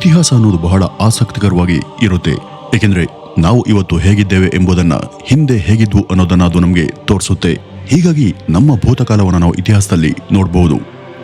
ಇತಿಹಾಸ ಅನ್ನೋದು ಬಹಳ ಆಸಕ್ತಿಕರವಾಗಿ ಇರುತ್ತೆ. ಏಕೆಂದರೆ ನಾವು ಇವತ್ತು ಹೇಗಿದ್ದೇವೆ ಎಂಬುದನ್ನು ಹಿಂದೆ ಹೇಗಿದ್ವು ಅನ್ನೋದನ್ನು ಅದು ನಮಗೆ ತೋರಿಸುತ್ತೆ. ಹೀಗಾಗಿ ನಮ್ಮ ಭೂತಕಾಲವನ್ನು ನಾವು ಇತಿಹಾಸದಲ್ಲಿ ನೋಡಬಹುದು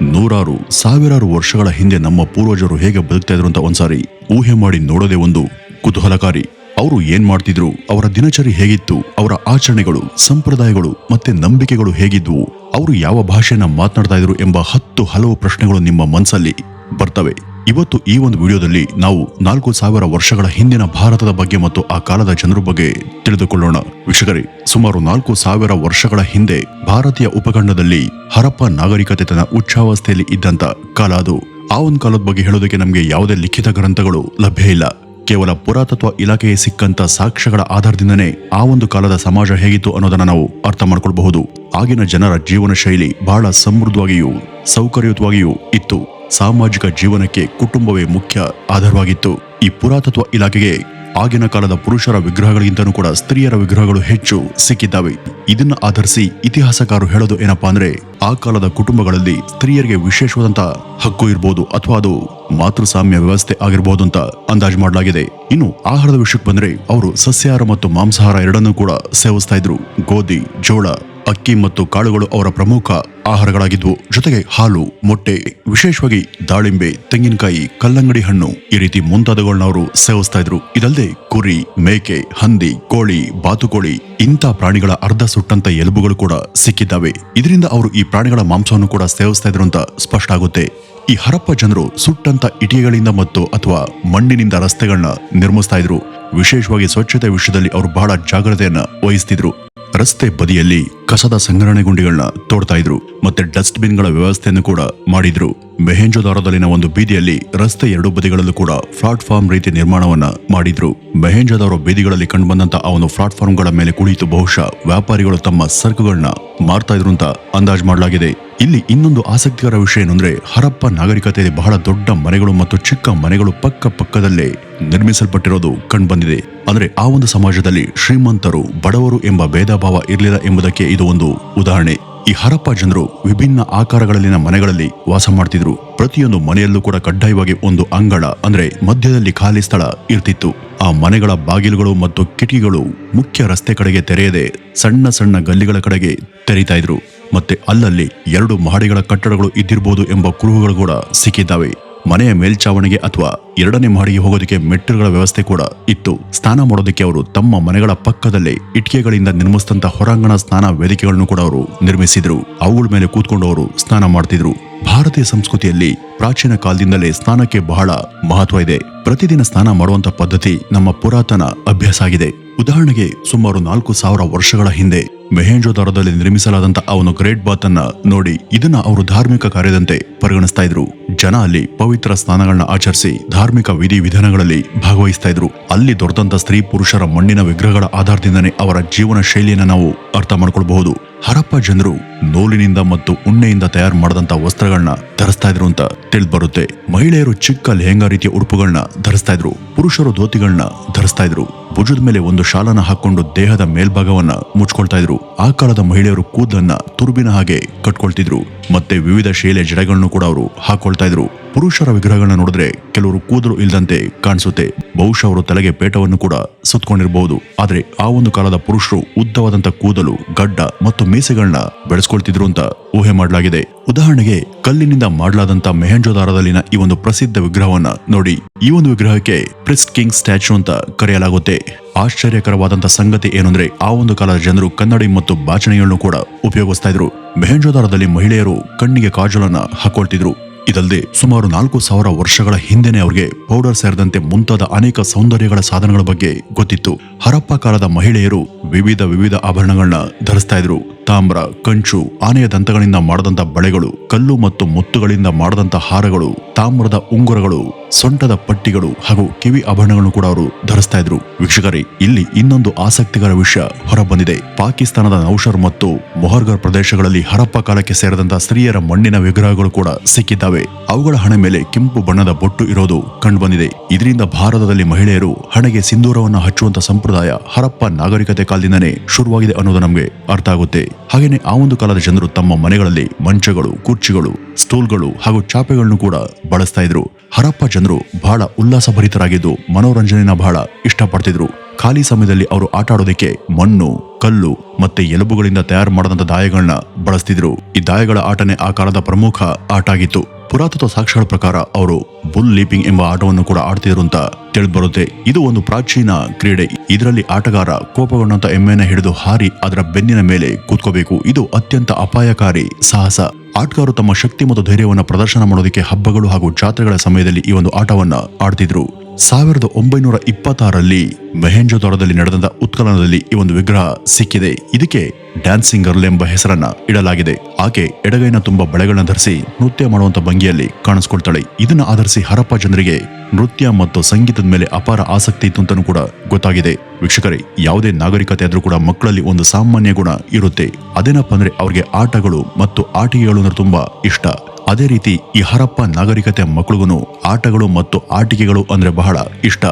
ನೂರಾರು, ಸಾವಿರಾರು ವರ್ಷಗಳ ಹಿಂದೆ ನಮ್ಮ ಪೂರ್ವಜರು ಹೇಗೆ ಬದುಕ್ತಾ ಇದ್ರು ಅಂತ ಒಂದ್ಸಾರಿ ಊಹೆ ಮಾಡಿ ನೋಡೋದೇ ಒಂದು ಕುತೂಹಲಕಾರಿ. ಅವರು ಏನ್ ಮಾಡ್ತಿದ್ರು, ಅವರ ದಿನಚರಿ ಹೇಗಿತ್ತು, ಅವರ ಆಚರಣೆಗಳು, ಸಂಪ್ರದಾಯಗಳು ಮತ್ತೆ ನಂಬಿಕೆಗಳು ಹೇಗಿದ್ವು, ಅವರು ಯಾವ ಭಾಷೆಯನ್ನ ಮಾತನಾಡ್ತಾ ಇದ್ರು ಎಂಬ ಹತ್ತು ಹಲವು ಪ್ರಶ್ನೆಗಳು ನಿಮ್ಮ ಮನಸ್ಸಲ್ಲಿ ಬರ್ತವೆ. ಇವತ್ತು ಈ ಒಂದು ವಿಡಿಯೋದಲ್ಲಿ ನಾವು ನಾಲ್ಕು ಸಾವಿರ ವರ್ಷಗಳ ಹಿಂದಿನ ಭಾರತದ ಬಗ್ಗೆ ಮತ್ತು ಆ ಕಾಲದ ಜನರ ಬಗ್ಗೆ ತಿಳಿದುಕೊಳ್ಳೋಣ. ವೀಕ್ಷಕರೇ, ಸುಮಾರು ನಾಲ್ಕು ಸಾವಿರ ವರ್ಷಗಳ ಹಿಂದೆ ಭಾರತೀಯ ಉಪಖಂಡದಲ್ಲಿ ಹರಪ್ಪ ನಾಗರಿಕತೆ ತನ್ನ ಉಚ್ಚಾವಸ್ಥೆಯಲ್ಲಿ ಇದ್ದಂತ ಕಾಲ ಅದು. ಆ ಒಂದು ಕಾಲದ ಬಗ್ಗೆ ಹೇಳೋದಕ್ಕೆ ನಮಗೆ ಯಾವುದೇ ಲಿಖಿತ ಗ್ರಂಥಗಳು ಲಭ್ಯ ಇಲ್ಲ. ಕೇವಲ ಪುರಾತತ್ವ ಇಲಾಖೆಗೆ ಸಿಕ್ಕಂತ ಸಾಕ್ಷ್ಯಗಳ ಆಧಾರದಿಂದನೇ ಆ ಒಂದು ಕಾಲದ ಸಮಾಜ ಹೇಗಿತ್ತು ಅನ್ನೋದನ್ನ ನಾವು ಅರ್ಥ ಮಾಡ್ಕೊಳ್ಬಹುದು. ಆಗಿನ ಜನರ ಜೀವನ ಶೈಲಿ ಬಹಳ ಸಮೃದ್ಧವಾಗಿಯೂ ಸೌಕರ್ಯಯುತವಾಗಿಯೂ ಇತ್ತು. ಸಾಮಾಜಿಕ ಜೀವನಕ್ಕೆ ಕುಟುಂಬವೇ ಮುಖ್ಯ ಆಧಾರವಾಗಿತ್ತು. ಈ ಪುರಾತತ್ವ ಇಲಾಖೆಗೆ ಆಗಿನ ಕಾಲದ ಪುರುಷರ ವಿಗ್ರಹಗಳಿಗಿಂತಲೂ ಕೂಡ ಸ್ತ್ರೀಯರ ವಿಗ್ರಹಗಳು ಹೆಚ್ಚು ಸಿಕ್ಕಿದ್ದಾವೆ. ಇದನ್ನ ಆಧರಿಸಿ ಇತಿಹಾಸಕಾರರು ಹೇಳೋದು ಏನಪ್ಪಾ ಅಂದ್ರೆ, ಆ ಕಾಲದ ಕುಟುಂಬಗಳಲ್ಲಿ ಸ್ತ್ರೀಯರಿಗೆ ವಿಶೇಷವಾದಂತ ಹಕ್ಕು ಇರಬಹುದು ಅಥವಾ ಅದು ಮಾತೃಸಾಮ್ಯ ವ್ಯವಸ್ಥೆ ಆಗಿರಬಹುದು ಅಂತ ಅಂದಾಜು ಮಾಡಲಾಗಿದೆ. ಇನ್ನು ಆಹಾರದ ವಿಷಯಕ್ಕೆ ಬಂದ್ರೆ, ಅವರು ಸಸ್ಯಾಹಾರ ಮತ್ತು ಮಾಂಸಾಹಾರ ಎರಡನ್ನೂ ಕೂಡ ಸೇವಿಸ್ತಾ ಇದ್ರು. ಗೋಧಿ, ಜೋಳ, ಅಕ್ಕಿ ಮತ್ತು ಕಾಳುಗಳು ಅವರ ಪ್ರಮುಖ ಆಹಾರಗಳಾಗಿದ್ವು ಜೊತೆಗೆ ಹಾಲು, ಮೊಟ್ಟೆ, ವಿಶೇಷವಾಗಿ ದಾಳಿಂಬೆ, ತೆಂಗಿನಕಾಯಿ, ಕಲ್ಲಂಗಡಿ ಹಣ್ಣು ಈ ರೀತಿ ಮುಂತಾದವುಗಳನ್ನ ಅವರು ಸೇವಿಸ್ತಾ ಇದ್ರು. ಇದಲ್ಲದೆ ಕುರಿ, ಮೇಕೆ, ಹಂದಿ, ಕೋಳಿ, ಬಾತುಕೋಳಿ ಇಂಥ ಪ್ರಾಣಿಗಳ ಅರ್ಧ ಸುಟ್ಟಂತ ಎಲುಬುಗಳು ಕೂಡ ಸಿಕ್ಕಿದ್ದಾವೆ. ಇದರಿಂದ ಅವರು ಈ ಪ್ರಾಣಿಗಳ ಮಾಂಸವನ್ನು ಕೂಡ ಸೇವಿಸ್ತಾ ಇದ್ರು ಅಂತ ಸ್ಪಷ್ಟ ಆಗುತ್ತೆ. ಈ ಹರಪ್ಪ ಜನರು ಸುಟ್ಟಂತ ಇಟಿಗೆಗಳಿಂದ ಮತ್ತು ಅಥವಾ ಮಣ್ಣಿನಿಂದ ರಸ್ತೆಗಳನ್ನ ನಿರ್ಮಿಸ್ತಾ ಇದ್ರು. ವಿಶೇಷವಾಗಿ ಸ್ವಚ್ಛತೆ ವಿಷಯದಲ್ಲಿ ಅವರು ಬಹಳ ಜಾಗ್ರತೆಯನ್ನ ವಹಿಸ್ತಿದ್ರು. ರಸ್ತೆ ಬದಿಯಲ್ಲಿ ಕಸದ ಸಂಗ್ರಹಣೆ ಗುಂಡಿಗಳನ್ನ ತೋಡ್ತಾ ಇದ್ರು. ಮತ್ತೆ ಡಸ್ಟ್ ಬಿನ್ಗಳ ವ್ಯವಸ್ಥೆಯನ್ನು ಕೂಡ ಮಾಡಿದ್ರು. ಮೆಹೆಂಜೋದಾರದಲ್ಲಿನ ಒಂದು ಬೀದಿಯಲ್ಲಿ ರಸ್ತೆ ಎರಡು ಬದಿಗಳಲ್ಲೂ ಕೂಡ ಪ್ಲಾಟ್ಫಾರ್ಮ್ ರೀತಿ ನಿರ್ಮಾಣವನ್ನ ಮಾಡಿದ್ರು. ಮೆಹೆಂಜೋದಾರೋ ಬೀದಿಗಳಲ್ಲಿ ಕಂಡುಬಂದಂತ ಆ ಒಂದು ಗಳ ಮೇಲೆ ಕುಳಿತು ಬಹುಶಃ ವ್ಯಾಪಾರಿಗಳು ತಮ್ಮ ಸರಕುಗಳನ್ನ ಮಾರ್ತಾ ಇದ್ರು ಅಂತ ಅಂದಾಜು ಮಾಡಲಾಗಿದೆ. ಇಲ್ಲಿ ಇನ್ನೊಂದು ಆಸಕ್ತಿಕರ ವಿಷಯ ಏನಂದ್ರೆ ಹರಪ್ಪ ನಾಗರಿಕತೆಯಲ್ಲಿ ಬಹಳ ದೊಡ್ಡ ಮನೆಗಳು ಮತ್ತು ಚಿಕ್ಕ ಮನೆಗಳು ಪಕ್ಕ ಪಕ್ಕದಲ್ಲೇ ನಿರ್ಮಿಸಲ್ಪಟ್ಟಿರೋದು ಕಂಡುಬಂದಿದೆ. ಅಂದ್ರೆ ಆ ಒಂದು ಸಮಾಜದಲ್ಲಿ ಶ್ರೀಮಂತರು, ಬಡವರು ಎಂಬ ಭೇದ ಭಾವ ಇರಲಿಲ್ಲ ಎಂಬುದಕ್ಕೆ ಇದು ಒಂದು ಉದಾಹರಣೆ. ಈ ಹರಪ್ಪ ಜನರು ವಿಭಿನ್ನ ಆಕಾರಗಳಲ್ಲಿನ ಮನೆಗಳಲ್ಲಿ ವಾಸ ಮಾಡ್ತಿದ್ರು. ಪ್ರತಿಯೊಂದು ಮನೆಯಲ್ಲೂ ಕೂಡ ಕಡ್ಡಾಯವಾಗಿ ಒಂದು ಅಂಗಳ, ಅಂದ್ರೆ ಮಧ್ಯದಲ್ಲಿ ಖಾಲಿ ಸ್ಥಳ ಇರ್ತಿತ್ತು. ಆ ಮನೆಗಳ ಬಾಗಿಲುಗಳು ಮತ್ತು ಕಿಟಕಿಗಳು ಮುಖ್ಯ ರಸ್ತೆ ಕಡೆಗೆ ತೆರೆಯದೆ ಸಣ್ಣ ಸಣ್ಣ ಗಲ್ಲಿಗಳ ಕಡೆಗೆ ತೆರೀತಾ ಇದ್ರು. ಮತ್ತೆ ಅಲ್ಲಲ್ಲಿ ಎರಡು ಮಹಡಿಗಳ ಕಟ್ಟಡಗಳು ಇದ್ದಿರಬಹುದು ಎಂಬ ಕುರುಹುಗಳು ಕೂಡ ಸಿಕ್ಕಿದ್ದಾವೆ. ಮನೆಯ ಮೇಲ್ಚಾವಣಿಗೆ ಅಥವಾ ಎರಡನೇ ಮಹಡಿಗೆ ಹೋಗೋದಕ್ಕೆ ಮೆಟ್ಟಿಲುಗಳ ವ್ಯವಸ್ಥೆ ಕೂಡ ಇತ್ತು. ಸ್ನಾನ ಮಾಡೋದಕ್ಕೆ ಅವರು ತಮ್ಮ ಮನೆಗಳ ಪಕ್ಕದಲ್ಲಿ ಇಟ್ಟಿಗೆಗಳಿಂದ ನಿರ್ಮಿಸಿದಂತ ಹೊರಾಂಗಣ ಸ್ನಾನ ವೇದಿಕೆಗಳನ್ನು ಕೂಡ ಅವರು ನಿರ್ಮಿಸಿದ್ರು. ಅವುಗಳ ಮೇಲೆ ಕೂತ್ಕೊಂಡು ಅವರು ಸ್ನಾನ ಮಾಡ್ತಿದ್ರು. ಭಾರತೀಯ ಸಂಸ್ಕೃತಿಯಲ್ಲಿ ಪ್ರಾಚೀನ ಕಾಲದಿಂದಲೇ ಸ್ನಾನಕ್ಕೆ ಬಹಳ ಮಹತ್ವ ಇದೆ. ಪ್ರತಿದಿನ ಸ್ನಾನ ಮಾಡುವಂತ ಪದ್ಧತಿ ನಮ್ಮ ಪುರಾತನ ಅಭ್ಯಾಸ ಆಗಿದೆ. ಉದಾಹರಣೆಗೆ ಸುಮಾರು ನಾಲ್ಕು ಸಾವಿರ ವರ್ಷಗಳ ಹಿಂದೆ ಮೆಹೆಂಜೋದಾರದಲ್ಲಿ ನಿರ್ಮಿಸಲಾದಂತಹ ಅವನು ಗ್ರೇಟ್ ಬಾತ್ ಅನ್ನ ನೋಡಿ ಇದನ್ನ ಅವರು ಧಾರ್ಮಿಕ ಕಾರ್ಯದಂತೆ ಪರಿಗಣಿಸ್ತಾ ಇದ್ರು. ಜನ ಅಲ್ಲಿ ಪವಿತ್ರ ಸ್ನಾನಗಳನ್ನ ಆಚರಿಸಿ ಧಾರ್ಮಿಕ ವಿಧಿ ವಿಧಾನಗಳಲ್ಲಿ ಭಾಗವಹಿಸ್ತಾ ಇದ್ರು. ಅಲ್ಲಿ ದೊರೆತಂತ ಸ್ತ್ರೀ ಪುರುಷರ ಮಣ್ಣಿನ ವಿಗ್ರಹಗಳ ಆಧಾರದಿಂದನೇ ಅವರ ಜೀವನ ಶೈಲಿಯನ್ನು ನಾವು ಅರ್ಥ ಮಾಡ್ಕೊಳ್ಬಹುದು. ಹರಪ್ಪ ಜನರು ನೂಲಿನಿಂದ ಮತ್ತು ಉಣ್ಣೆಯಿಂದ ತಯಾರು ಮಾಡಿದಂತ ವಸ್ತ್ರಗಳನ್ನ ಧರಿಸ್ತಾ ಇದ್ರು ಅಂತ ತಿಳಿದು ಬರುತ್ತೆ ಮಹಿಳೆಯರು ಚಿಕ್ಕ ಲೆಹಂಗಾ ರೀತಿಯ ಉಡುಪುಗಳನ್ನ ಧರಿಸ್ತಾ ಇದ್ರು. ಪುರುಷರು ಧೋತಿಗಳನ್ನ ಧರಿಸ್ತಾ ಇದ್ರು. ಭುಜದ ಮೇಲೆ ಒಂದು ಶಾಲನ ಹಾಕೊಂಡು ದೇಹದ ಮೇಲ್ಭಾಗವನ್ನ ಮುಚ್ಕೊಳ್ತಾ ಇದ್ರು. ಆ ಕಾಲದ ಮಹಿಳೆಯರು ಕೂದಲನ್ನ ತುರುಬಿನ ಹಾಗೆ ಕಟ್ಕೊಳ್ತಿದ್ರು. ಮತ್ತೆ ವಿವಿಧ ಶೈಲಿಯ ಜಡೆಗಳನ್ನು ಕೂಡ ಅವರು ಹಾಕೊಳ್ತಾ ಇದ್ರು. ಪುರುಷರ ವಿಗ್ರಹಗಳನ್ನ ನೋಡಿದ್ರೆ ಕೆಲವರು ಕೂದಲು ಇಲ್ಲದಂತೆ ಕಾಣಿಸುತ್ತೆ. ಬಹುಶಃ ಅವರು ತಲೆಗೆ ಪೇಟವನ್ನು ಕೂಡ ಸುತ್ತಕೊಂಡಿರಬಹುದು ಆದರೆ ಆ ಒಂದು ಕಾಲದ ಪುರುಷರು ಉದ್ದವಾದಂತ ಕೂದಲು, ಗಡ್ಡ ಮತ್ತು ಮೀಸೆಗಳನ್ನ ಬೆಳೆಸ್ಕೊಳ್ತಿದ್ರು ಅಂತ ಊಹೆ ಮಾಡಲಾಗಿದೆ. ಉದಾಹರಣೆಗೆ ಕಲ್ಲಿನಿಂದ ಮಾಡಲಾದಂತ ಮೆಹೆಂಜೋದಾರದಲ್ಲಿನ ಈ ಒಂದು ಪ್ರಸಿದ್ಧ ವಿಗ್ರಹವನ್ನ ನೋಡಿ. ಈ ಒಂದು ವಿಗ್ರಹಕ್ಕೆ ಪ್ರಿಸ್ಟ್ ಕಿಂಗ್ ಸ್ಟ್ಯಾಚು ಅಂತ ಕರೆಯಲಾಗುತ್ತೆ. ಆಶ್ಚರ್ಯಕರವಾದಂತ ಸಂಗತಿ ಏನಂದ್ರೆ ಆ ಒಂದು ಕಾಲದ ಜನರು ಕನ್ನಡಿ ಮತ್ತು ಬಾಚಣಿಗಳನ್ನು ಕೂಡ ಉಪಯೋಗಿಸ್ತಾ ಇದ್ರು. ಮೆಹೆಂಜೋದಾರದಲ್ಲಿ ಮಹಿಳೆಯರು ಕಣ್ಣಿಗೆ ಕಾಜಲನ್ನ ಹಾಕೊಳ್ತಿದ್ರು. ಇದಲ್ಲದೆ ಸುಮಾರು ನಾಲ್ಕು ಸಾವಿರ ವರ್ಷಗಳ ಹಿಂದೆನೆ ಅವರಿಗೆ ಪೌಡರ್ ಸೇರಿದಂತೆ ಮುಂತಾದ ಅನೇಕ ಸೌಂದರ್ಯಗಳ ಸಾಧನಗಳ ಬಗ್ಗೆ ಗೊತ್ತಿತ್ತು. ಹರಪ್ಪ ಕಾಲದ ಮಹಿಳೆಯರು ವಿವಿಧ ವಿವಿಧ ಆಭರಣಗಳನ್ನ ಧರಿಸ್ತಾ ಇದ್ರು. ತಾಮ್ರ, ಕಂಚು, ಆನೆಯ ದಂತಗಳಿಂದ ಮಾಡದಂತ ಬಳೆಗಳು, ಕಲ್ಲು ಮತ್ತು ಮುತ್ತುಗಳಿಂದ ಮಾಡದಂತ ಹಾರಗಳು, ತಾಮ್ರದ ಉಂಗುರಗಳು ಸೊಂಟದ ಪಟ್ಟಿಗಳು ಹಾಗೂ ಕಿವಿ ಆಭರಣಗಳನ್ನು ಕೂಡ ಅವರು ಧರಿಸ್ತಾ ಇದ್ರು. ವೀಕ್ಷಕರೇ, ಇಲ್ಲಿ ಇನ್ನೊಂದು ಆಸಕ್ತಿಕರ ವಿಷಯ ಹೊರಬಂದಿದೆ. ಪಾಕಿಸ್ತಾನದ ನೌಶರ್ ಮತ್ತು ಮೊಹರ್ಗರ್ ಪ್ರದೇಶಗಳಲ್ಲಿ ಹರಪ್ಪ ಕಾಲಕ್ಕೆ ಸೇರಿದಂತಹ ಸ್ತ್ರೀಯರ ಮಣ್ಣಿನ ವಿಗ್ರಹಗಳು ಕೂಡ ಸಿಕ್ಕಿದ್ದಾವೆ. ಅವುಗಳ ಹಣೆ ಮೇಲೆ ಕೆಂಪು ಬಣ್ಣದ ಬೊಟ್ಟು ಇರೋದು ಕಂಡುಬಂದಿದೆ. ಇದರಿಂದ ಭಾರತದಲ್ಲಿ ಮಹಿಳೆಯರು ಹಣೆಗೆ ಸಿಂಧೂರವನ್ನು ಹಚ್ಚುವಂತ ಸಂಪ್ರದಾಯ ಹರಪ್ಪ ನಾಗರಿಕತೆ ಕಾಲದಿಂದನೇ ಶುರುವಾಗಿದೆ ಅನ್ನೋದು ನಮಗೆ ಅರ್ಥ ಆಗುತ್ತೆ. ಹಾಗೆಯೇ ಆ ಒಂದು ಕಾಲದ ಜನರು ತಮ್ಮ ಮನೆಗಳಲ್ಲಿ ಮಂಚಗಳು, ಕುರ್ಚಿಗಳು, ಸ್ಟೂಲ್ಗಳು ಹಾಗೂ ಚಾಪೆಗಳನ್ನು ಕೂಡ ಬಳಸ್ತಾ ಇದ್ರು. ಹರಪ್ಪ ಜನರು ಬಹಳ ಉಲ್ಲಾಸಭರಿತರಾಗಿದ್ದು ಮನೋರಂಜನೆನ ಬಹಳ ಇಷ್ಟಪಡ್ತಿದ್ರು. ಖಾಲಿ ಸಮಯದಲ್ಲಿ ಅವರು ಆಟ ಆಡೋದಕ್ಕೆ ಮಣ್ಣು, ಕಲ್ಲು ಮತ್ತೆ ಎಲುಬುಗಳಿಂದ ತಯಾರು ಮಾಡದಂತ ದಾಯಗಳನ್ನ ಬಳಸ್ತಿದ್ರು. ಈ ದಾಯಗಳ ಆಟನೇ ಆ ಕಾಲದ ಪ್ರಮುಖ ಆಟ ಆಗಿತ್ತು ಪುರಾತತ್ವ ಸಾಕ್ಷ್ಯಗಳ ಪ್ರಕಾರ ಅವರು ಬುಲ್ ಲೀಪಿಂಗ್ ಎಂಬ ಆಟವನ್ನು ಕೂಡ ಆಡ್ತಿದ್ರು ಅಂತ ತಿಳಿದು ಬರುತ್ತೆ ಇದು ಒಂದು ಪ್ರಾಚೀನ ಕ್ರೀಡೆ. ಇದರಲ್ಲಿ ಆಟಗಾರ ಕೋಪಗೊಂಡಂತ ಎಮ್ಮೆಯನ್ನ ಹಿಡಿದು ಹಾರಿ ಅದರ ಬೆನ್ನಿನ ಮೇಲೆ ಕೂತ್ಕೋಬೇಕು. ಇದು ಅತ್ಯಂತ ಅಪಾಯಕಾರಿ ಸಾಹಸ. ಆಟಗಾರರು ತಮ್ಮ ಶಕ್ತಿ ಮತ್ತು ಧೈರ್ಯವನ್ನು ಪ್ರದರ್ಶನ ಮಾಡೋದಕ್ಕೆ ಹಬ್ಬಗಳು ಹಾಗೂ ಜಾತ್ರೆಗಳ ಸಮಯದಲ್ಲಿ ಈ ಒಂದು ಆಟವನ್ನ ಆಡ್ತಿದ್ರು. ಸಾವಿರದ ಒಂಬೈನೂರ ಇಪ್ಪತ್ತಾರರಲ್ಲಿ ಮೆಹೆಂಜೋದೊರದಲ್ಲಿ ನಡೆದಂತ ಉತ್ಖನನದಲ್ಲಿ ಈ ಒಂದು ವಿಗ್ರಹ ಸಿಕ್ಕಿದೆ. ಇದಕ್ಕೆ ಡ್ಯಾನ್ಸಿಂಗ್ ಗರ್ಲ್ ಎಂಬ ಹೆಸರನ್ನ ಇಡಲಾಗಿದೆ. ಆಕೆ ಎಡಗೈನ ತುಂಬಾ ಬಳೆಗಳನ್ನ ಧರಿಸಿ ನೃತ್ಯ ಮಾಡುವಂತ ಭಂಗಿಯಲ್ಲಿ ಕಾಣಿಸ್ಕೊಳ್ತಾಳೆ. ಇದನ್ನ ಆಧರಿಸಿ ಹರಪ್ಪ ಜನರಿಗೆ ನೃತ್ಯ ಮತ್ತು ಸಂಗೀತದ ಮೇಲೆ ಅಪಾರ ಆಸಕ್ತಿ ಇತ್ತು ಅಂತಾನೂ ಕೂಡ ಗೊತ್ತಾಗಿದೆ. ವೀಕ್ಷಕರೇ, ಯಾವುದೇ ನಾಗರಿಕತೆ ಆದರೂ ಕೂಡ ಮಕ್ಕಳಲ್ಲಿ ಒಂದು ಸಾಮಾನ್ಯ ಗುಣ ಇರುತ್ತೆ. ಅದೇನಪ್ಪ ಅಂದ್ರೆ ಅವ್ರಿಗೆ ಆಟಗಳು ಮತ್ತು ಆಟಿಕೆಗಳು ಅಂದ್ರೆ ತುಂಬಾ ಇಷ್ಟ. ಅದೇ ರೀತಿ ಈ ಹರಪ್ಪ ನಾಗರಿಕತೆ ಮಕ್ಕಳಿಗೂ ಆಟಗಳು ಮತ್ತು ಆಟಿಕೆಗಳು ಅಂದ್ರೆ ಬಹಳ ಇಷ್ಟ.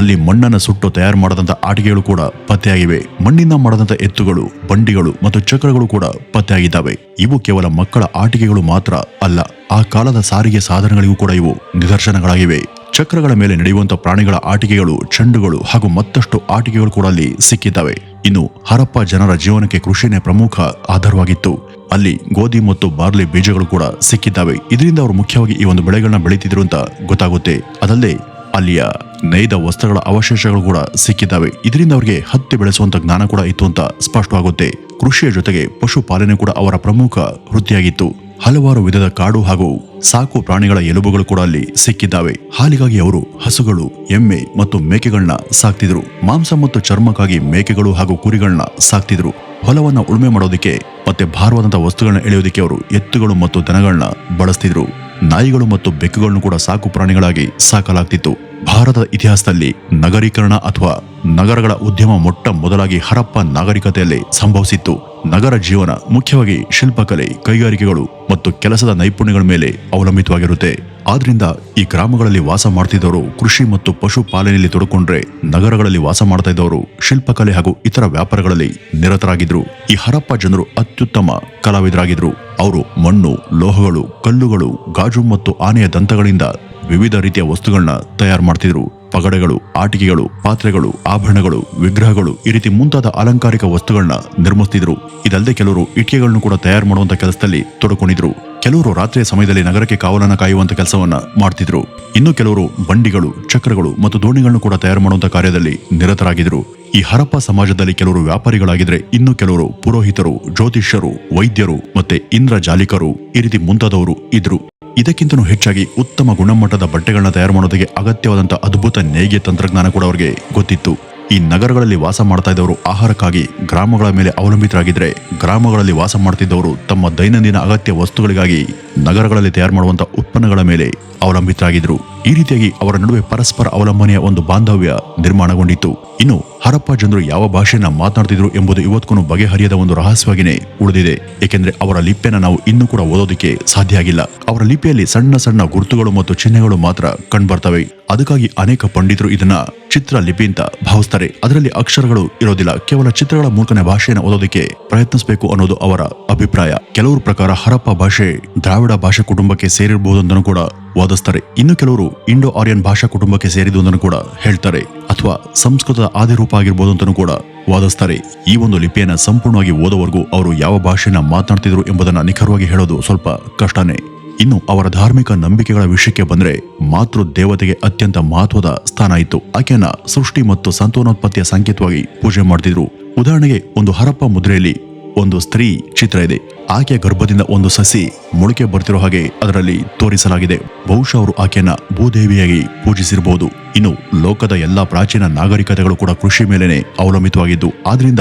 ಅಲ್ಲಿ ಮಣ್ಣನ್ನು ಸುಟ್ಟು ತಯಾರು ಮಾಡದಂತ ಆಟಿಕೆಗಳು ಕೂಡ ಪತ್ತೆಯಾಗಿವೆ. ಮಣ್ಣಿನ ಮಾಡದಂತ ಎತ್ತುಗಳು, ಬಂಡಿಗಳು ಮತ್ತು ಚಕ್ರಗಳು ಕೂಡ ಪತ್ತೆಯಾಗಿದ್ದಾವೆ. ಇವು ಕೇವಲ ಮಕ್ಕಳ ಆಟಿಕೆಗಳು ಮಾತ್ರ ಅಲ್ಲ, ಆ ಕಾಲದ ಸಾರಿಗೆ ಸಾಧನಗಳಿಗೂ ಕೂಡ ಇವು ನಿದರ್ಶನಗಳಾಗಿವೆ. ಚಕ್ರಗಳ ಮೇಲೆ ನಡೆಯುವಂತ ಪ್ರಾಣಿಗಳ ಆಟಿಕೆಗಳು, ಚೆಂಡುಗಳು ಹಾಗೂ ಮತ್ತಷ್ಟು ಆಟಿಕೆಗಳು ಕೂಡ ಅಲ್ಲಿ ಸಿಕ್ಕಿದ್ದಾವೆ. ಇನ್ನು ಹರಪ್ಪ ಜನರ ಜೀವನಕ್ಕೆ ಕೃಷಿನೇ ಪ್ರಮುಖ ಆಧಾರವಾಗಿತ್ತು. ಅಲ್ಲಿ ಗೋಧಿ ಮತ್ತು ಬಾರ್ಲಿ ಬೀಜಗಳು ಕೂಡ ಸಿಕ್ಕಿದ್ದಾವೆ. ಇದರಿಂದ ಅವರು ಮುಖ್ಯವಾಗಿ ಈ ಒಂದು ಬೆಳೆಗಳನ್ನ ಬೆಳೀತಿದ್ರು ಅಂತ ಗೊತ್ತಾಗುತ್ತೆ. ಅದಲ್ಲದೆ ಅಲ್ಲಿಯ ನೈದ ವಸ್ತ್ರಗಳ ಅವಶೇಷಗಳು ಕೂಡ ಸಿಕ್ಕಿದ್ದಾವೆ. ಇದರಿಂದ ಅವರಿಗೆ ಹತ್ತಿ ಬೆಳೆಸುವಂತ ಜ್ಞಾನ ಕೂಡ ಇತ್ತು ಅಂತ ಸ್ಪಷ್ಟವಾಗುತ್ತೆ. ಕೃಷಿಯ ಜೊತೆಗೆ ಪಶುಪಾಲನೆ ಕೂಡ ಅವರ ಪ್ರಮುಖ ವೃತ್ತಿಯಾಗಿತ್ತು. ಹಲವಾರು ವಿಧದ ಕಾಡು ಹಾಗೂ ಸಾಕು ಪ್ರಾಣಿಗಳ ಎಲುಬುಗಳು ಕೂಡ ಅಲ್ಲಿ ಸಿಕ್ಕಿದ್ದಾವೆ. ಹಾಲಿಗಾಗಿ ಅವರು ಹಸುಗಳು, ಎಮ್ಮೆ ಮತ್ತು ಮೇಕೆಗಳನ್ನ ಸಾಕ್ತಿದ್ರು. ಮಾಂಸ ಮತ್ತು ಚರ್ಮಕ್ಕಾಗಿ ಮೇಕೆಗಳು ಹಾಗೂ ಕುರಿಗಳನ್ನ ಸಾಕ್ತಿದ್ರು. ಹೊಲವನ್ನ ಉಳುಮೆ ಮಾಡೋದಕ್ಕೆ ಮತ್ತೆ ಭಾರವಾದಂತಹ ವಸ್ತುಗಳನ್ನ ಎಳೆಯೋದಕ್ಕೆ ಅವರು ಎತ್ತುಗಳು ಮತ್ತು ದನಗಳನ್ನ ಬಳಸ್ತಿದ್ರು. ನಾಯಿಗಳು ಮತ್ತು ಬೆಕ್ಕುಗಳನ್ನು ಕೂಡ ಸಾಕು ಪ್ರಾಣಿಗಳಾಗಿ ಸಾಕಲಾಗ್ತಿತ್ತು. ಭಾರತದ ಇತಿಹಾಸದಲ್ಲಿ ನಗರೀಕರಣ ಅಥವಾ ನಗರಗಳ ಉದ್ಯಮ ಮೊಟ್ಟ ಮೊದಲಾಗಿ ಹರಪ್ಪ ನಾಗರಿಕತೆಯಲ್ಲಿ ಸಂಭವಿಸಿತ್ತು. ನಗರ ಜೀವನ ಮುಖ್ಯವಾಗಿ ಶಿಲ್ಪಕಲೆ, ಕೈಗಾರಿಕೆಗಳು ಮತ್ತು ಕೆಲಸದ ನೈಪುಣ್ಯಗಳ ಮೇಲೆ ಅವಲಂಬಿತವಾಗಿರುತ್ತೆ. ಆದ್ರಿಂದ ಈ ಗ್ರಾಮಗಳಲ್ಲಿ ವಾಸ ಮಾಡ್ತಿದ್ದವರು ಕೃಷಿ ಮತ್ತು ಪಶುಪಾಲನೆಯಲ್ಲಿ ತೊಡಕೊಂಡ್ರೆ ನಗರಗಳಲ್ಲಿ ವಾಸ ಮಾಡ್ತಾ ಇದ್ದವರು ಶಿಲ್ಪಕಲೆ ಹಾಗೂ ಇತರ ವ್ಯಾಪಾರಗಳಲ್ಲಿ ನಿರತರಾಗಿದ್ರು. ಈ ಹರಪ್ಪ ಜನರು ಅತ್ಯುತ್ತಮ ಕಲಾವಿದರಾಗಿದ್ರು. ಅವರು ಮಣ್ಣು, ಲೋಹಗಳು, ಕಲ್ಲುಗಳು, ಗಾಜು ಮತ್ತು ಆನೆಯ ದಂತಗಳಿಂದ ವಿವಿಧ ರೀತಿಯ ವಸ್ತುಗಳನ್ನ ತಯಾರು ಮಾಡ್ತಿದ್ರು. ಪಗಡೆಗಳು, ಆಟಿಕೆಗಳು, ಪಾತ್ರೆಗಳು, ಆಭರಣಗಳು, ವಿಗ್ರಹಗಳು ಈ ರೀತಿ ಮುಂತಾದ ಅಲಂಕಾರಿಕ ವಸ್ತುಗಳನ್ನ ನಿರ್ಮಿಸ್ತಿದ್ರು. ಇದಲ್ಲದೆ ಕೆಲವರು ಇಟ್ಟಿಗೆಗಳನ್ನು ಕೂಡ ತಯಾರು ಮಾಡುವಂತ ಕೆಲಸದಲ್ಲಿ ತೊಡಕೊಂಡಿದ್ರು. ಕೆಲವರು ರಾತ್ರಿಯ ಸಮಯದಲ್ಲಿ ನಗರಕ್ಕೆ ಕಾವಲನ್ನು ಕಾಯುವಂತ ಕೆಲಸವನ್ನ ಮಾಡ್ತಿದ್ರು. ಇನ್ನು ಕೆಲವರು ಬಂಡಿಗಳು, ಚಕ್ರಗಳು ಮತ್ತು ದೋಣಿಗಳನ್ನು ಕೂಡ ತಯಾರು ಮಾಡುವಂತ ಕಾರ್ಯದಲ್ಲಿ ನಿರತರಾಗಿದ್ರು. ಈ ಹರಪ್ಪ ಸಮಾಜದಲ್ಲಿ ಕೆಲವರು ವ್ಯಾಪಾರಿಗಳಾಗಿದ್ರೆ ಇನ್ನು ಕೆಲವರು ಪುರೋಹಿತರು, ಜ್ಯೋತಿಷ್ಯರು, ವೈದ್ಯರು ಮತ್ತೆ ಇಂದ್ರ ಜಾಲಿಕರು ಈ ರೀತಿ ಮುಂತಾದವರು ಇದ್ರು. ಇದಕ್ಕಿಂತನೂ ಹೆಚ್ಚಾಗಿ ಉತ್ತಮ ಗುಣಮಟ್ಟದ ಬಟ್ಟೆಗಳನ್ನ ತಯಾರು ಮಾಡೋದಕ್ಕೆ ಅಗತ್ಯವಾದಂತಹ ಅದ್ಭುತ ನೇಯ್ಗೆ ತಂತ್ರಜ್ಞಾನ ಕೂಡ ಅವರಿಗೆ ಗೊತ್ತಿತ್ತು. ಈ ನಗರಗಳಲ್ಲಿ ವಾಸ ಮಾಡ್ತಾ ಇದ್ದವರು ಆಹಾರಕ್ಕಾಗಿ ಗ್ರಾಮಗಳ ಮೇಲೆ ಅವಲಂಬಿತರಾಗಿದ್ರೆ ಗ್ರಾಮಗಳಲ್ಲಿ ವಾಸ ಮಾಡ್ತಿದ್ದವರು ತಮ್ಮ ದೈನಂದಿನ ಅಗತ್ಯ ವಸ್ತುಗಳಿಗಾಗಿ ನಗರಗಳಲ್ಲಿ ತಯಾರು ಮಾಡುವಂಥ ಉತ್ಪನ್ನಗಳ ಮೇಲೆ ಅವಲಂಬಿತರಾಗಿದ್ರು. ಈ ರೀತಿಯಾಗಿ ಅವರ ನಡುವೆ ಪರಸ್ಪರ ಅವಲಂಬನೆಯ ಒಂದು ಬಾಂಧವ್ಯ ನಿರ್ಮಾಣಗೊಂಡಿತ್ತು. ಇನ್ನು ಹರಪ್ಪ ಜನರು ಯಾವ ಭಾಷೆಯನ್ನ ಮಾತನಾಡ್ತಿದ್ರು ಎಂಬುದು ಇವತ್ತಿಗೂ ಬಗೆಹರಿಯದ ಒಂದು ರಹಸ್ಯವಾಗಿಯೇ ಉಳಿದಿದೆ. ಏಕೆಂದ್ರೆ ಅವರ ಲಿಪಿಯನ್ನ ನಾವು ಇನ್ನೂ ಕೂಡ ಓದೋದಕ್ಕೆ ಸಾಧ್ಯ ಆಗಿಲ್ಲ. ಅವರ ಲಿಪಿಯಲ್ಲಿ ಸಣ್ಣ ಸಣ್ಣ ಗುರುತುಗಳು ಮತ್ತು ಚಿಹ್ನೆಗಳು ಮಾತ್ರ ಕಂಡುಬರ್ತವೆ. ಅದಕ್ಕಾಗಿ ಅನೇಕ ಪಂಡಿತರು ಇದನ್ನ ಚಿತ್ರ ಲಿಪಿ ಅಂತ ಭಾವಿಸ್ತಾರೆ. ಅದರಲ್ಲಿ ಅಕ್ಷರಗಳು ಇರೋದಿಲ್ಲ. ಕೇವಲ ಚಿತ್ರಗಳ ಮೂಲಕನೇ ಭಾಷೆಯನ್ನು ಓದೋದಕ್ಕೆ ಪ್ರಯತ್ನಿಸಬೇಕು ಅನ್ನೋದು ಅವರ ಅಭಿಪ್ರಾಯ. ಕೆಲವರ ಪ್ರಕಾರ ಹರಪ್ಪ ಭಾಷೆ ದ್ರಾವಿಡ ಭಾಷಾ ಕುಟುಂಬಕ್ಕೆ ಸೇರಿರಬಹುದು ಕೂಡ ವಾದಿಸ್ತಾರೆ. ಇನ್ನು ಕೆಲವರು ಇಂಡೋ ಆರ್ಯನ್ ಭಾಷಾ ಕುಟುಂಬಕ್ಕೆ ಸೇರಿದ ಕೂಡ ಹೇಳ್ತಾರೆ. ಅಥವಾ ಸಂಸ್ಕೃತದ ಆದಿರೂಪ ಆಗಿರ್ಬೋದು ಅಂತಲೂ ಕೂಡ ವಾದಿಸ್ತಾರೆ. ಈ ಒಂದು ಲಿಪಿಯನ್ನು ಸಂಪೂರ್ಣವಾಗಿ ಓದೋವರೆಗೂ ಅವರು ಯಾವ ಭಾಷೆಯನ್ನು ಮಾತನಾಡ್ತಿದ್ರು ಎಂಬುದನ್ನು ನಿಖರವಾಗಿ ಹೇಳೋದು ಸ್ವಲ್ಪ ಕಷ್ಟನೇ. ಇನ್ನು ಅವರ ಧಾರ್ಮಿಕ ನಂಬಿಕೆಗಳ ವಿಷಯಕ್ಕೆ ಬಂದರೆ ಮಾತೃ ದೇವತೆಗೆ ಅತ್ಯಂತ ಮಹತ್ವದ ಸ್ಥಾನ ಇತ್ತು. ಆಕೆಯನ್ನ ಸೃಷ್ಟಿ ಮತ್ತು ಸಂತಾನೋತ್ಪತ್ತಿಯ ಸಂಕೇತವಾಗಿ ಪೂಜೆ ಮಾಡ್ತಿದ್ರು. ಉದಾಹರಣೆಗೆ ಒಂದು ಹರಪ್ಪ ಮುದ್ರೆಯಲ್ಲಿ ಒಂದು ಸ್ತ್ರೀ ಚಿತ್ರ ಇದೆ. ಆಕೆಯ ಗರ್ಭದಿಂದ ಒಂದು ಸಸಿ ಮೊಳಕೆ ಬರ್ತಿರೋ ಹಾಗೆ ಅದರಲ್ಲಿ ತೋರಿಸಲಾಗಿದೆ. ಬಹುಶಃ ಅವರು ಆಕೆಯನ್ನ ಭೂದೇವಿಯಾಗಿ ಪೂಜಿಸಿರಬಹುದು ಇನ್ನು ಲೋಕದ ಎಲ್ಲಾ ಪ್ರಾಚೀನ ನಾಗರಿಕತೆಗಳು ಕೂಡ ಕೃಷಿ ಮೇಲೆನೆ ಅವಲಂಬಿತವಾಗಿದ್ದು, ಆದ್ರಿಂದ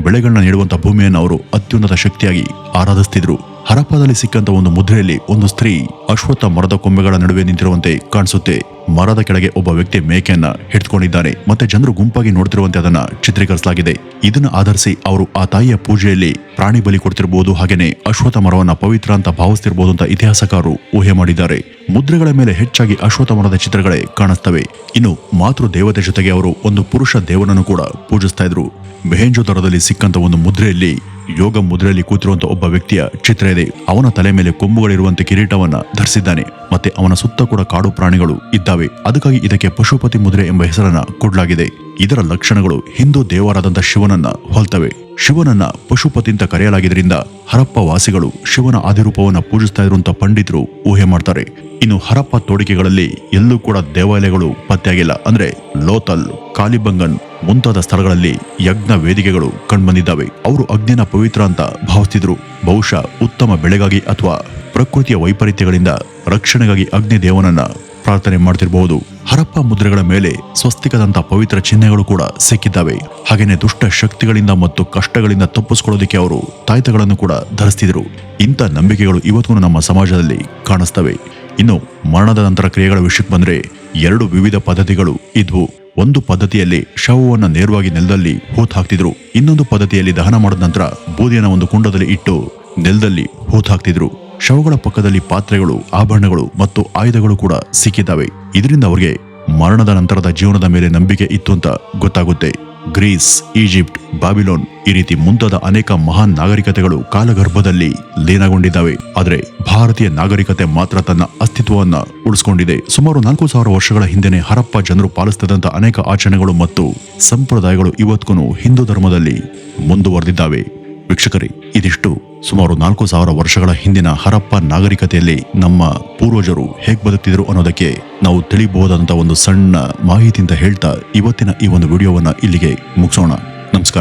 ಬೆಳೆಗಳನ್ನ ನೀಡುವಂತಹ ಭೂಮಿಯನ್ನು ಅವರು ಅತ್ಯುನ್ನತ ಶಕ್ತಿಯಾಗಿ ಆರಾಧಿಸ್ತಿದ್ರು. ಹರಪ್ಪದಲ್ಲಿ ಸಿಕ್ಕಂತ ಒಂದು ಮುದ್ರೆಯಲ್ಲಿ ಒಂದು ಸ್ತ್ರೀ ಅಶ್ವತ್ಥ ಮರದ ಕೊಂಬೆಗಳ ನಡುವೆ ನಿಂತಿರುವಂತೆ ಕಾಣಿಸುತ್ತೆ. ಮರದ ಕೆಳಗೆ ಒಬ್ಬ ವ್ಯಕ್ತಿ ಮೇಕೆಯನ್ನ ಹಿಡಿದುಕೊಂಡಿದ್ದಾನೆ ಮತ್ತೆ ಜನರು ಗುಂಪಾಗಿ ನೋಡ್ತಿರುವಂತೆ ಅದನ್ನ ಚಿತ್ರೀಕರಿಸಲಾಗಿದೆ. ಇದನ್ನ ಆಧರಿಸಿ ಅವರು ಆ ತಾಯಿಯ ಪೂಜೆಯಲ್ಲಿ ಪ್ರಾಣಿ ಬಲಿ ಕೊಡ್ತಿರಬಹುದು ಹಾಗೇನೆ ಅಶ್ವತ್ಥ ಮರವನ್ನ ಪವಿತ್ರ ಅಂತ ಭಾವಿಸ್ತಿರಬಹುದು ಅಂತ ಇತಿಹಾಸಕಾರರು ಊಹೆ ಮಾಡಿದ್ದಾರೆ. ಮುದ್ರೆಗಳ ಮೇಲೆ ಹೆಚ್ಚಾಗಿ ಅಶ್ವತ್ಥ ಮರದ ಚಿತ್ರಗಳೇ ಕಾಣಿಸ್ತವೆ. ಇನ್ನು ಮಾತೃ ದೇವತೆ ಜೊತೆಗೆ ಅವರು ಒಂದು ಪುರುಷ ದೇವನನ್ನು ಕೂಡ ಪೂಜಿಸ್ತಾ ಇದ್ರು. ಮೆಹೆಂಜೋದರದಲ್ಲಿ ಸಿಕ್ಕಂತ ಒಂದು ಮುದ್ರೆಯಲ್ಲಿ, ಯೋಗ ಮುದ್ರೆಯಲ್ಲಿ ಕೂತಿರುವಂತಹ ಒಬ್ಬ ವ್ಯಕ್ತಿಯ ಚಿತ್ರ ಇದೆ. ಅವನ ತಲೆ ಮೇಲೆ ಕೊಂಬುಗಳಿರುವಂತೆ ಕಿರೀಟವನ್ನ ಧರಿಸಿದ್ದಾನೆ. ಮತ್ತೆ ಅವನ ಸುತ್ತ ಕೂಡ ಕಾಡು ಪ್ರಾಣಿಗಳು ಇದ್ದಾವೆ ಅದಕ್ಕಾಗಿ ಇದಕ್ಕೆ ಪಶುಪತಿ ಮುದ್ರೆ ಎಂಬ ಹೆಸರನ್ನ ಕೊಡಲಾಗಿದೆ. ಇದರ ಲಕ್ಷಣಗಳು ಹಿಂದೂ ದೇವರಾದಂತಹ ಶಿವನನ್ನ ಹೋಲ್ತವೆ. ಶಿವನನ್ನ ಪಶುಪತಿ ಅಂತ ಕರೆಯಲಾಗಿದ್ದರಿಂದ ಹರಪ್ಪ ವಾಸಿಗಳು ಶಿವನ ಆದಿರೂಪವನ್ನ ಪೂಜಿಸ್ತಾ ಇರುವಂತ ಪಂಡಿತರು ಊಹೆ ಮಾಡ್ತಾರೆ. ಇನ್ನು ಹರಪ್ಪ ತೋಡಿಕೆಗಳಲ್ಲಿ ಎಲ್ಲೂ ಕೂಡ ದೇವಾಲಯಗಳು ಪತ್ತೆಯಾಗಿಲ್ಲ. ಅಂದ್ರೆ ಲೋತಲ್, ಕಾಲಿಬಂಗನ್ ಮುಂತಾದ ಸ್ಥಳಗಳಲ್ಲಿ ಯಜ್ಞ ವೇದಿಕೆಗಳು ಕಂಡುಬಂದಿದ್ದಾವೆ ಅವರು ಅಗ್ನಿನ ಪವಿತ್ರ ಅಂತ ಭಾವಿಸ್ತಿದ್ರು. ಬಹುಶಃ ಉತ್ತಮ ಬೆಳೆಗಾಗಿ ಅಥವಾ ಪ್ರಕೃತಿಯ ವೈಪರೀತ್ಯಗಳಿಂದ ರಕ್ಷಣೆಗಾಗಿ ಅಗ್ನಿ ದೇವನನ್ನ ಪ್ರಾರ್ಥನೆ ಮಾಡ್ತಿರಬಹುದು ಹರಪ್ಪ ಮುದ್ರೆಗಳ ಮೇಲೆ ಸ್ವಸ್ತಿಕದಂತ ಪವಿತ್ರ ಚಿಹ್ನೆಗಳು ಕೂಡ ಸಿಕ್ಕಿದ್ದಾವೆ. ಹಾಗೆಯೇ ದುಷ್ಟ ಶಕ್ತಿಗಳಿಂದ ಮತ್ತು ಕಷ್ಟಗಳಿಂದ ತಪ್ಪಿಸ್ಕೊಳ್ಳೋದಕ್ಕೆ ಅವರು ತಾಯ್ತಗಳನ್ನು ಕೂಡ ಧರಿಸ್ತಿದ್ರು. ಇಂಥ ನಂಬಿಕೆಗಳು ಇವತ್ತು ನಮ್ಮ ಸಮಾಜದಲ್ಲಿ ಕಾಣಿಸ್ತವೆ. ಇನ್ನು ಮರಣದ ನಂತರ ಕ್ರಿಯೆಗಳ ವಿಷಯಕ್ಕೆ ಬಂದರೆ ಎರಡು ವಿವಿಧ ಪದ್ಧತಿಗಳು ಇದ್ವು. ಒಂದು ಪದ್ಧತಿಯಲ್ಲಿ ಶವವನ್ನು ನೇರವಾಗಿ ನೆಲದಲ್ಲಿ ಹೂತ್ ಹಾಕ್ತಿದ್ರು. ಇನ್ನೊಂದು ಪದ್ಧತಿಯಲ್ಲಿ ದಹನ ಮಾಡಿದ ನಂತರ ಬೂದಿಯನ್ನು ಒಂದು ಕುಂಡದಲ್ಲಿ ಇಟ್ಟು ನೆಲದಲ್ಲಿ ಹೂತ್ ಹಾಕ್ತಿದ್ರು. ಶವಗಳ ಪಕ್ಕದಲ್ಲಿ ಪಾತ್ರೆಗಳು, ಆಭರಣಗಳು ಮತ್ತು ಆಯುಧಗಳು ಕೂಡ ಸಿಕ್ಕಿದ್ದಾವೆ. ಇದರಿಂದ ಅವರಿಗೆ ಮರಣದ ನಂತರದ ಜೀವನದ ಮೇಲೆ ನಂಬಿಕೆ ಇತ್ತು ಅಂತ ಗೊತ್ತಾಗುತ್ತೆ. ಗ್ರೀಸ್, ಈಜಿಪ್ಟ್, ಬಾಬಿಲೋನ್ ಈ ರೀತಿ ಮುಂತಾದ ಅನೇಕ ಮಹಾನ್ ನಾಗರಿಕತೆಗಳು ಕಾಲಗರ್ಭದಲ್ಲಿ ಲೀನಗೊಂಡಿದ್ದಾವೆ. ಆದರೆ ಭಾರತೀಯ ನಾಗರಿಕತೆ ಮಾತ್ರ ತನ್ನ ಅಸ್ತಿತ್ವವನ್ನು ಉಳಿಸಿಕೊಂಡಿದೆ. ಸುಮಾರು ನಾಲ್ಕು ಸಾವಿರ ವರ್ಷಗಳ ಹಿಂದೆನೆ ಹರಪ್ಪ ಜನರು ಪಾಲಿಸುತ್ತಿದ್ದಂತ ಅನೇಕ ಆಚರಣೆಗಳು ಮತ್ತು ಸಂಪ್ರದಾಯಗಳು ಇವತ್ತಿಗೂ ಹಿಂದೂ ಧರ್ಮದಲ್ಲಿ ಮುಂದುವರೆದಿದ್ದಾವೆ. ವೀಕ್ಷಕರೇ, ಇದಿಷ್ಟು ಸುಮಾರು ನಾಲ್ಕು ಸಾವಿರ ವರ್ಷಗಳ ಹಿಂದಿನ ಹರಪ್ಪ ನಾಗರಿಕತೆಯಲ್ಲಿ ನಮ್ಮ ಪೂರ್ವಜರು ಹೇಗ್ ಬದುಕ್ತಿದ್ರು ಅನ್ನೋದಕ್ಕೆ ನಾವು ತಿಳಿಬಹುದಾದಂಥ ಒಂದು ಸಣ್ಣ ಮಾಹಿತಿಯಿಂದ ಹೇಳ್ತಾ ಇವತ್ತಿನ ಈ ಒಂದು ವಿಡಿಯೋವನ್ನ ಇಲ್ಲಿಗೆ ಮುಗಿಸೋಣ. ನಮಸ್ಕಾರ.